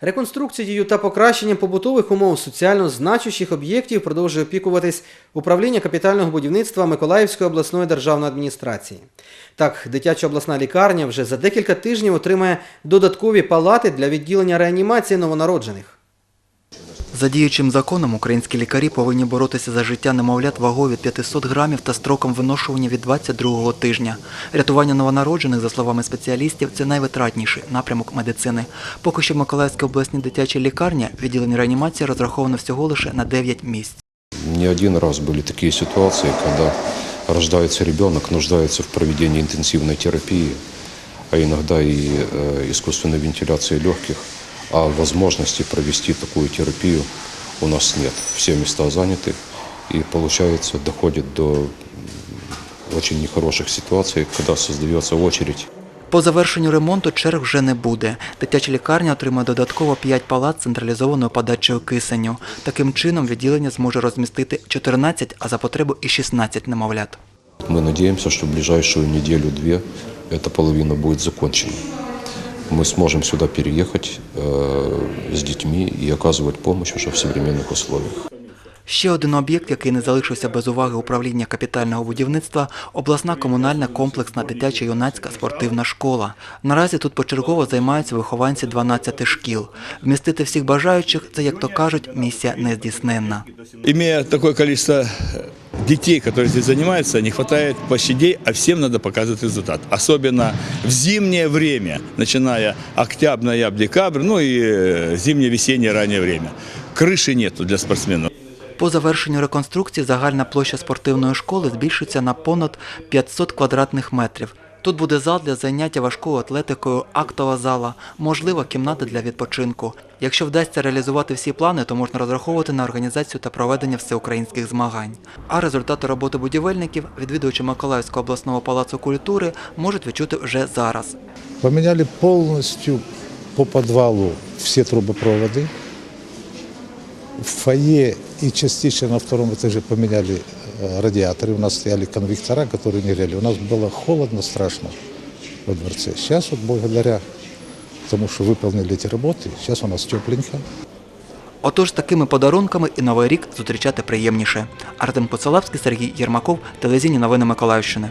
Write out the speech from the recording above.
Реконструкцією та покращенням побутових умов соціально значущих об'єктів продовжує опікуватись управління капітального будівництва Миколаївської обласної державної адміністрації. Так, дитяча обласна лікарня вже за декілька тижнів отримає додаткові палати для відділення реанімації новонароджених. За діючим законом українські лікарі повинні боротися за життя немовлят вагою від 500 грамів та строком виношування від 22-го тижня. Рятування новонароджених, за словами спеціалістів, це найвитратніший напрямок медицини. Поки що в Миколаївській обласній дитячій лікарні відділення реанімації розраховано всього лише на 9 місць. Не один раз были такие ситуации, когда рождается ребенок, нуждается в проведении интенсивной терапии, а иногда и э, искусственной вентиляции легких, а возможности провести такую терапию у нас нет. Все места заняты, и получается доходит до м, очень нехороших ситуаций, когда создается очередь По завершенню ремонту черг вже не буде. Дитяча лікарня отримає додатково 5 палат з централізованою подачею кисеню. Таким чином відділення зможе розмістити 14, а за потребу і 16 немовлят. Мы надеемся, что в ближайшую неделю-две эта половина будет закончена. Мы сможем сюда переехать э, с детьми и оказывать помощь уже в современных условиях. Ще один об'єкт, який не залишився без уваги управління капітального будівництва – обласна комунальна комплексна дитяча юнацька спортивна школа. Наразі тут почергово займаються вихованці 12 шкіл. Вмістити всіх бажаючих – це, як то кажуть, місія нездійсненна. Имея такое количество детей, которые здесь занимаются, не хватает площадей, а всем надо показывать результат. Особенно в зимнее время, начиная октябрь, ноябрь, декабрь, ну и э, зимнее-весеннее раннее время. Крыши нету для спортсменов. По завершенню реконструкції загальна площа спортивної школи збільшиться на понад 500 квадратних метрів. Тут буде зал для заняття важкою атлетикою, актова зала, можливо, кімната для відпочинку. Якщо вдасться реалізувати всі плани, то можна розраховувати на організацію та проведення всеукраїнських змагань. А результати роботи будівельників, відвідувачі Миколаївського обласного палацу культури, можуть відчути вже зараз. Поменяли полностью по подвалу все трубопроводы. В фойе и частично на втором этаже поменяли э, радиаторы. У нас стояли конвектора, которые не грели. У нас было холодно страшно во дворце. Сейчас вот благодаря тому, что выполнили эти работы, сейчас у нас тепленько. Отож, такими подарунками і Новий рік зустрічати приємніше. Артем Коцелавський, Сергій Єрмаков, телевізійні новини Миколаївщини.